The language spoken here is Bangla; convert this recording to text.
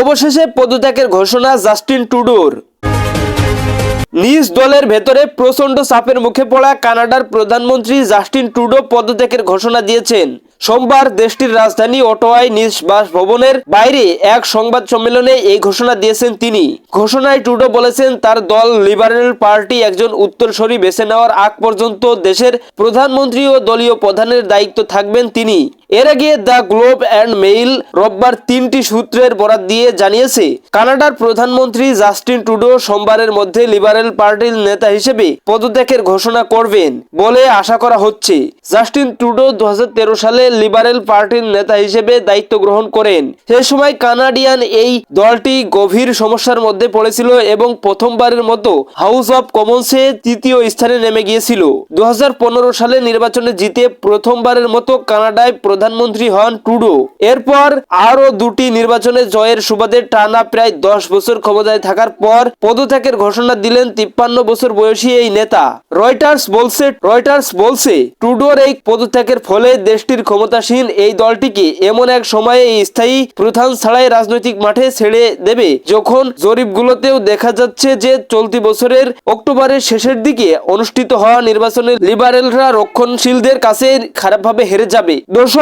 অবশেষে পদত্যাগের ঘোষণা জাস্টিন টুডোর নিজ দলের ভেতরে প্রচণ্ড চাপের মুখে পড়া কানাডার প্রধানমন্ত্রী জাস্টিন ট্রুডো পদত্যাগের ঘোষণা দিয়েছেন। সোমবার দেশটির রাজধানী অটোয়ায় নিজ বাসভবনের বাইরে এক সংবাদ সম্মেলনে এই ঘোষণা দিয়েছেন তিনি। ঘোষণায় ট্রুডো বলেছেন, তার দল লিবারেল পার্টি একজন উত্তরসূরি বেছে নেওয়ার আগ পর্যন্ত দেশের প্রধানমন্ত্রী ও দলীয় প্রধানের দায়িত্ব থাকবেন তিনি। এর আগে দ্য গ্লোব অ্যান্ড মেইল রোববার তিনটি সূত্রের বরাত দিয়ে জানিয়েছে, কানাডার প্রধানমন্ত্রী জাস্টিন টুডো সোমবারের মধ্যে লিবারেল পার্টির নেতা হিসেবে পদত্যাগের ঘোষণা করবেন বলে আশা করা হচ্ছে। জাস্টিন ট্রুডো দু সালে লিবারেল পার্টির নেতা হিসেবে দায়িত্ব গ্রহণ করেন। সে সময় কানাডিয়ান এই দলটি গভীর সমস্যার মধ্যে পড়েছিল এবং প্রথমবারের মতো হাউস অব কমন্সে তৃতীয় স্থানে নেমে গিয়েছিল। দু হাজার পনেরো সালে নির্বাচনে জিতে প্রথমবারের মতো কানাডায় প্রধানমন্ত্রী হন টুডো। এরপর আরও দুটি নির্বাচনে জয়ের সুবাদে টানা প্রায় দশ বছর ক্ষমতায় থাকার পর পদত্যাগের ঘোষণা দিলেন তিপ্পান্ন বছর বয়সী এই নেতা। রয়টার্স বলছে রয়টার্স বলছে ট্রুডোর এই পদত্যাগের ফলে দেশটির ক্ষমতাসীন এই দলটিকে এমন এক সময়ে স্থায়ী প্রধান ছাড়াই রাজনৈতিক মাঠে ছেড়ে দেবে। যখন জরিপগুলোতেও দেখা যাচ্ছে যে চলতি বছরের অক্টোবরের শেষের দিকে অনুষ্ঠিত হওয়া নির্বাচনে লিবারেলরা রক্ষণশীলদের কাছে খারাপভাবে হেরে যাবে। দর্শক